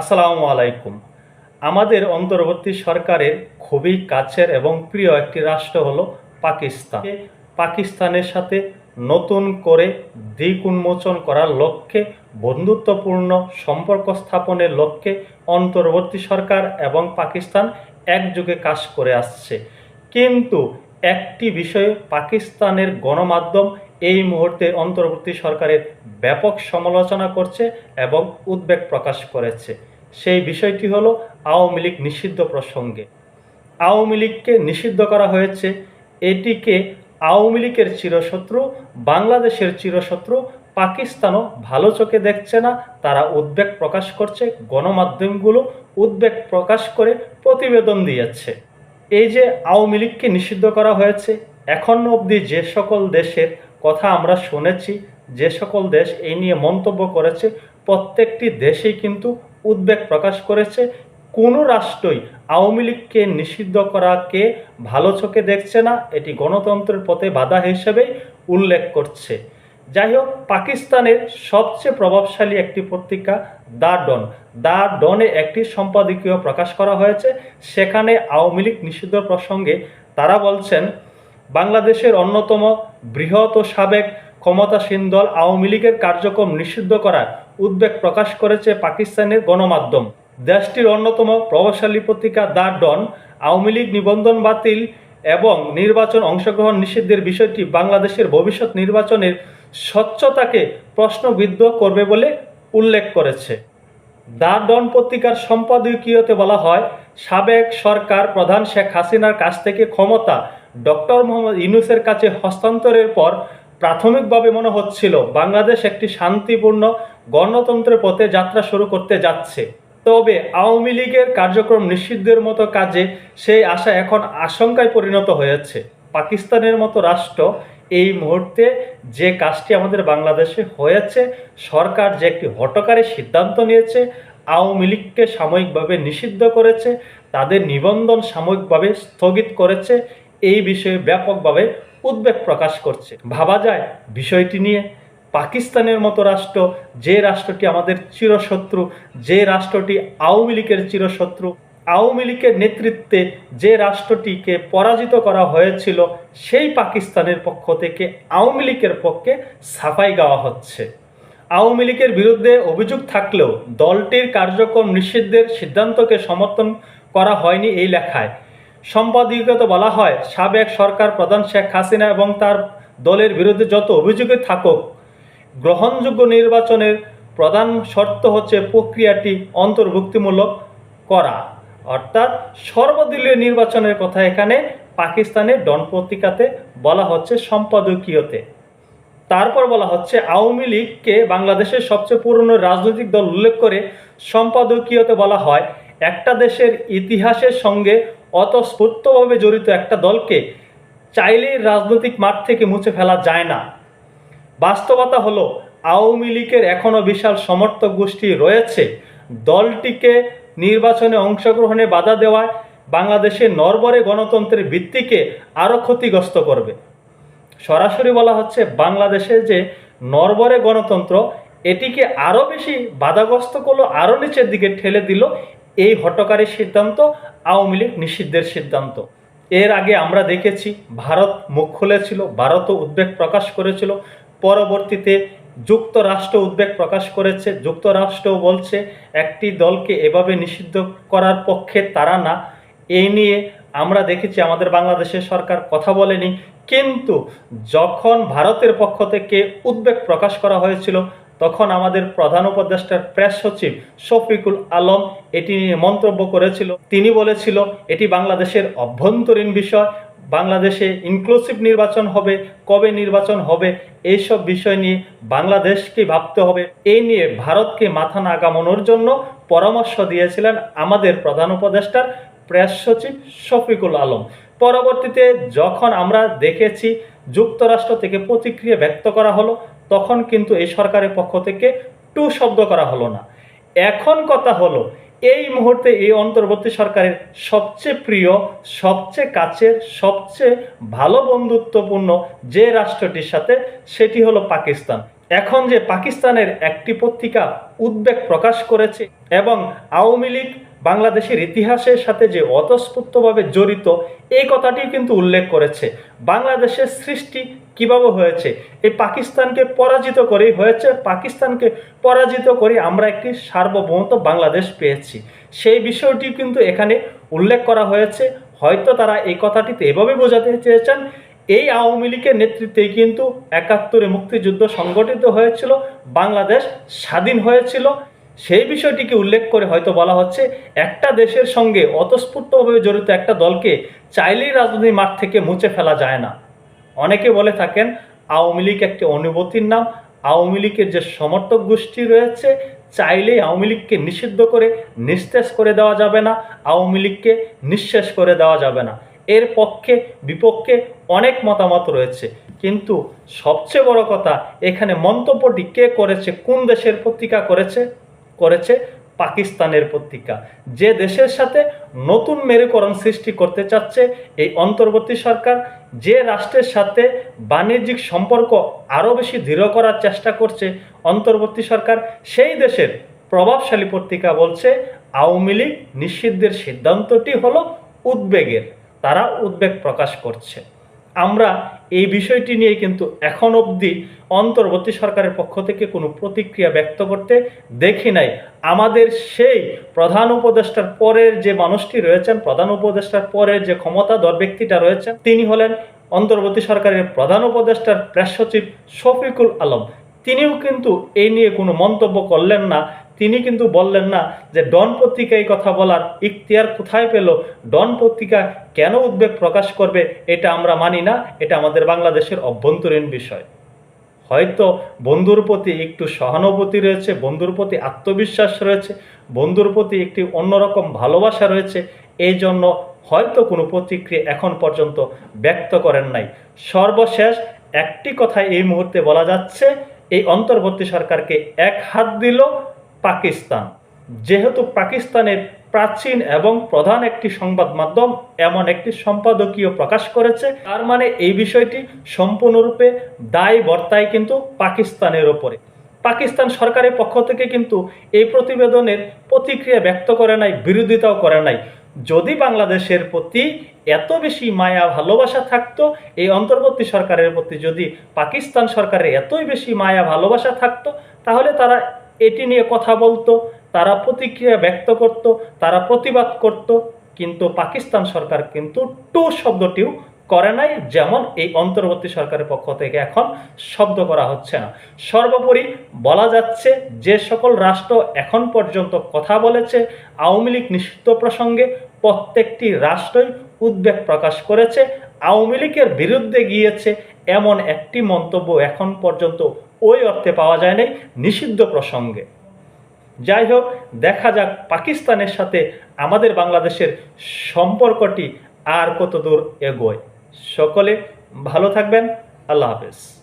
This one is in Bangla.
আসসালামু আলাইকুম। আমাদের অন্তর্বর্তী সরকারের খুবই কাছের এবং প্রিয় একটি রাষ্ট্র হলো পাকিস্তান। পাকিস্তানের সাথে নতুন করে দিক উন্মোচন করার লক্ষ্যে, বন্ধুত্বপূর্ণ সম্পর্ক স্থাপনের লক্ষ্যে অন্তর্বর্তী সরকার এবং পাকিস্তান একযোগে কাজ করে আসছে। কিন্তু একটি বিষয়ে পাকিস্তানের গণমাধ্যম এই মুহূর্তে অন্তর্বর্তী সরকারের ব্যাপক সমালোচনা করছে এবং উদ্বেগ প্রকাশ করেছে। সেই বিষয়টি হলো আওয়ামী লীগ নিষিদ্ধ প্রসঙ্গে। আওয়ামী লীগকে নিষিদ্ধ করা হয়েছে। এটিকে আওয়ামী লীগের চিরশত্রু, বাংলাদেশের চিরশত্রু, পাকিস্তানও ভালো চোখে দেখছে না। তারা উদ্বেগ প্রকাশ করছে, গণমাধ্যমগুলো উদ্বেগ প্রকাশ করে প্রতিবেদন দিয়েছে। এই যে আওয়ামী লীগকে নিষিদ্ধ করা হয়েছে, এখন অবধি যে সকল দেশের কথা আমরা শুনেছি, যে সকল দেশ এই নিয়ে মন্তব্য করেছে, প্রত্যেকটি দেশেই কিন্তু উদ্বেগ প্রকাশ করেছে। কোনো রাষ্ট্রই আওয়ামী লীগকে নিষিদ্ধ করাকে ভালো চোখে দেখছে না, এটি গণতন্ত্রের পথে বাধা হিসেবে উল্লেখ করছে। যাই হোক, পাকিস্তানের সবচেয়ে প্রভাবশালী একটি পত্রিকা দা ডন দা ডনে একটি সম্পাদকীয় প্রকাশ করা হয়েছে। সেখানে আওয়ামী লীগ নিষিদ্ধ প্রসঙ্গে তারা বলছেন বাংলাদেশের অন্যতম বৃহৎ ও সাবেক ক্ষমতাসীন দল আওয়ামী লীগের কার্যক্রম নিষিদ্ধ করার উদ্বেগ প্রকাশ করেছে পাকিস্তানের গণমাধ্যম। দেশটির অন্যতম প্রভাবশালী পত্রিকা দ্য ডন, আওয়ামী লীগ নিবন্ধন বাতিল এবং নির্বাচন অংশগ্রহণ নিষিদ্ধের বিষয়টি বাংলাদেশের ভবিষ্যৎ নির্বাচনের স্বচ্ছতাকে প্রশ্নবিদ্ধ করবে বলে উল্লেখ করেছে। দ্য ডন পত্রিকার সম্পাদকীয়তে বলা হয়, সাবেক সরকার প্রধান শেখ হাসিনার কাছ থেকে ক্ষমতা ডক্টর মোহাম্মদ ইউনুসের কাছে হস্তান্তরের পর প্রাথমিকভাবে মনে হচ্ছিল বাংলাদেশ একটি শান্তিপূর্ণ গণতন্ত্রের পথে যাত্রা শুরু করতে যাচ্ছে। তবে আওয়ামী লীগের কার্যক্রম নিষিদ্ধের মতো কাজে সেই আশা এখন আশঙ্কায় পরিণত হয়েছে। পাকিস্তানের মতো রাষ্ট্র এই মুহূর্তে যে কাজটি আমাদের বাংলাদেশে হয়েছে, সরকার যে একটি হটকারী সিদ্ধান্ত নিয়েছে, আওয়ামী লীগকে সাময়িকভাবে নিষিদ্ধ করেছে, তাদের নিবন্ধন সাময়িকভাবে স্থগিত করেছে এই বিষয়ে ব্যাপকভাবে উদ্বেগ প্রকাশ করছে। ভাবা যায়, বিষয়টি নিয়ে পাকিস্তানের মতো রাষ্ট্র, যে রাষ্ট্রটি আমাদের চিরশত্রু, যে রাষ্ট্রটি আওয়ামী লীগের চিরশত্রু, আওয়ামী লীগের নেতৃত্বে যে রাষ্ট্রটিকে পরাজিত করা হয়েছিল, সেই পাকিস্তানের পক্ষ থেকে আওয়ামী লীগের পক্ষে সাফাই গাওয়া হচ্ছে। আওয়ামী লীগের বিরুদ্ধে অভিযোগ থাকলেও দলটির কার্যক্রম নিষিদ্ধের সিদ্ধান্তকে সমর্থন করা হয়নি এই লেখায়। সম্পাদকীয়তে বলা হয়, সাবেক সরকার প্রধান শেখ হাসিনা এবং তার দলের বিরুদ্ধে যত অভিযোগে থাকুক, গ্রহণযোগ্য নির্বাচনের প্রধান শর্ত হচ্ছে প্রক্রিয়াটি অন্তর্ভুক্তিমূলক করা। অর্থাৎ সর্বদলীয় নির্বাচনের কথা এখানে পাকিস্তানের ডন পত্রিকাতে বলা হচ্ছে সম্পাদকীয়তে। তারপর বলা হচ্ছে আওয়ামী লীগকে বাংলাদেশের সবচেয়ে পুরনো রাজনৈতিক দল উল্লেখ করে সম্পাদকীয়তে বলা হয়, একটা দেশের ইতিহাসের সঙ্গে অতস্ফূর্তভাবে জড়িত একটা দলকে চাইলেই রাজনৈতিক মাঠ থেকে মুছে ফেলা যায় না। বাস্তবতা হলো, আওয়ামী লীগের এখনও বিশাল সমর্থক গোষ্ঠী রয়েছে। দলটিকে নির্বাচনে অংশগ্রহণে বাধা দেওয়ায় বাংলাদেশের নরবরে গণতন্ত্রের ভিত্তিকে আরও ক্ষতিগ্রস্ত করবে। সরাসরি বলা হচ্ছে বাংলাদেশের যে নরবরে গণতন্ত্র, এটিকে আরও বেশি বাধাগ্রস্ত করল, আরও নিচের দিকে ঠেলে দিল এই হটকারী সিদ্ধান্ত আওয়ামী লীগ নিষিদ্ধের সিদ্ধান্ত। এর আগে আমরা দেখেছি ভারত মুখ খুলেছিল, ভারতও উদ্বেগ প্রকাশ করেছিল, পরবর্তীতে যুক্তরাষ্ট্র উদ্বেগ প্রকাশ করেছে। যুক্তরাষ্ট্র বলছে, একটি দলকে এভাবে নিষিদ্ধ করার পক্ষে তারা না। এই নিয়ে আমরা দেখেছি আমাদের বাংলাদেশের সরকার কথা বলেনি। কিন্তু যখন ভারতের পক্ষ থেকে উদ্বেগ প্রকাশ করা হয়েছিল তখন আমাদের প্রধান উপদেষ্টার প্রেস সচিব শফিকুল আলম এটি নিয়ে মন্তব্য করেছিল। তিনি বলেছিল, এটি বাংলাদেশের অভ্যন্তরীণ বিষয়। বাংলাদেশে ইনক্লুসিভ নির্বাচন হবে, কবে নির্বাচন হবে, এইসব বিষয় নিয়ে বাংলাদেশকে ভাবতে হবে। এই নিয়ে ভারতকে মাথা না গামানোর জন্য পরামর্শ দিয়েছিলেন আমাদের প্রধান উপদেষ্টার প্রেস সচিব শফিকুল আলম। পরবর্তীতে যখন আমরা দেখেছি, যুক্তরাষ্ট্র থেকে প্রতিক্রিয়া ব্যক্ত করা হলো তখন কিন্তু এই সরকারের পক্ষ থেকে টু শব্দ করা হলো না। এখন কথা হলো, এই মুহূর্তে এই অন্তর্বর্তী সরকারের সবচেয়ে প্রিয়, সবচেয়ে কাছের, সবচেয়ে ভালো বন্ধুত্বপূর্ণ যে রাষ্ট্রটির সাথে, সেটি হলো পাকিস্তান। এখন যে পাকিস্তানের একটি পত্রিকা উদ্বেগ প্রকাশ করেছে এবং আওয়ামী লীগ বাংলাদেশের ইতিহাসের সাথে যে অতস্ফূর্তভাবে জড়িত এই কথাটি কিন্তু উল্লেখ করেছে। বাংলাদেশের সৃষ্টি কীভাবে হয়েছে? এই পাকিস্তানকে পরাজিত করেই হয়েছে, পাকিস্তানকে পরাজিত করে আমরা একটি সার্বভৌমত্ব বাংলাদেশ পেয়েছি। সেই বিষয়টি কিন্তু এখানে উল্লেখ করা হয়েছে। হয়তো তারা এই কথাটিতে এভাবে বোঝাতে চেয়েছেন, এই আওয়ামী লীগের নেতৃত্বেই কিন্তু একাত্তরে মুক্তিযুদ্ধ সংগঠিত হয়েছিল, বাংলাদেশ স্বাধীন হয়েছিল সেই বিষয়টিকে উল্লেখ করে হয়তো বলা হচ্ছে একটা দেশের সঙ্গে অতস্ফূর্তভাবে জড়িত একটা দলকে চাইলেই রাজনৈতিক মাঠ থেকে মুছে ফেলা যায় না। অনেকে বলে থাকেন, আওয়ামী লীগ একটি অনুভূতির নাম। আওয়ামী লীগের যে সমর্থক গোষ্ঠী রয়েছে, চাইলেই আওয়ামী লীগকে নিষিদ্ধ করে, নিস্তেজ করে দেওয়া যাবে না। আওয়ামী লীগকে নিঃশেষ করে দেওয়া যাবে না। এর পক্ষে, বিপক্ষে অনেক মতামত রয়েছে। কিন্তু সবচেয়ে বড় কথা, এখানে মন্তব্যটি কে করেছে, কোন দেশের পত্রিকা করেছে? করেছে পাকিস্তানের পত্রিকা। যে দেশের সাথে নতুন মেরুকরণ সৃষ্টি করতে চাচ্ছে এই অন্তর্বর্তী সরকার, যে রাষ্ট্রের সাথে বাণিজ্যিক সম্পর্ক আরও বেশি দৃঢ় করার চেষ্টা করছে অন্তর্বর্তী সরকার, সেই দেশের প্রভাবশালী পত্রিকা বলছে, আওয়ামী লীগ নিষিদ্ধের সিদ্ধান্তটি হলো উদ্বেগের। তারা উদ্বেগ প্রকাশ করছে। আমরা এই বিষয়টি নিয়ে কিন্তু এখন অবধি অন্তর্বর্তী সরকারের পক্ষ থেকে কোনো প্রতিক্রিয়া ব্যক্ত করতে দেখি নাই। আমাদের সেই প্রধান উপদেষ্টার পরের যে মানুষটি রয়েছেন, প্রধান উপদেষ্টার পরের যে ক্ষমতাধর ব্যক্তিটা রয়েছেন, তিনি হলেন অন্তর্বর্তী সরকারের প্রধান উপদেষ্টার প্রেস সচিব শফিকুল আলম। তিনিও কিন্তু এই নিয়ে কোনো মন্তব্য করলেন না। তিনি কিন্তু বললেন না যে ডন পত্রিকা এই কথা বলার ইখতিয়ার কোথায় পেল? ডন পত্রিকা কেন উদ্বেগ প্রকাশ করবে? এটা আমরা মানি না। এটা আমাদের বাংলাদেশের অভ্যন্তরীণ বিষয়। হয়তো বন্ধুর প্রতি একটু সহানুভূতি রয়েছে, বন্ধুর প্রতি আত্মবিশ্বাস রয়েছে, বন্ধুর প্রতি একটি অন্যরকম ভালোবাসা রয়েছে। এই জন্য হয়তো কোনো প্রতিক্রিয়া এখন পর্যন্ত ব্যক্ত করেন নাই। সর্বশেষ একটি কথা এই মুহূর্তে বলা যাচ্ছে, এই অন্তর্বর্তী সরকারকে এক হাত দিল পাকিস্তান। যেহেতু পাকিস্তানের প্রাচীন এবং প্রধান একটি সংবাদ মাধ্যম, এমন একটি সম্পাদকীয় প্রকাশ করেছে, তার মানে এই বিষয়টি সম্পূর্ণরূপে দায় বর্তায় কিন্তু পাকিস্তানের ওপরে। পাকিস্তান সরকারের পক্ষ থেকে কিন্তু এই প্রতিবেদনের প্রতিক্রিয়া ব্যক্ত করে নাই, বিরোধিতাও করে নাই। যদি বাংলাদেশের প্রতি এত বেশি মায়া, ভালোবাসা থাকতো, এই অন্তর্বর্তী সরকারের প্রতি যদি পাকিস্তান সরকারের এতই বেশি মায়া, ভালোবাসা থাকতো, তাহলে তারা এটি নিয়ে কথা বলতো, তারা প্রতিক্রিয়া ব্যক্ত করত, তারা প্রতিবাদ করত, কিন্তু পাকিস্তান সরকার কিন্তু টু শব্দটিও করে নাই, যেমন এই অন্তর্বর্তী সরকারের পক্ষ থেকে এখন শব্দ করা হচ্ছে না। সর্বোপরি বলা যাচ্ছে, যে সকল রাষ্ট্র এখন পর্যন্ত কথা বলেছে, আওয়ামী লীগ নিষিদ্ধ প্রসঙ্গে প্রত্যেকটি রাষ্ট্রই উদ্বেগ প্রকাশ করেছে, আওয়ামী লীগের বিরুদ্ধে গিয়েছে, এমন একটি মন্তব্য এখন পর্যন্ত ওই অর্থে পাওয়া যায় নাই নিষিদ্ধ প্রসঙ্গে। যাই হোক দেখা যাক পাকিস্তানের সাথে আমাদের বাংলাদেশের সম্পর্কটি আর কত দূর এগোয়। সকলে ভালো থাকবেন, আল্লাহ হাফেজ।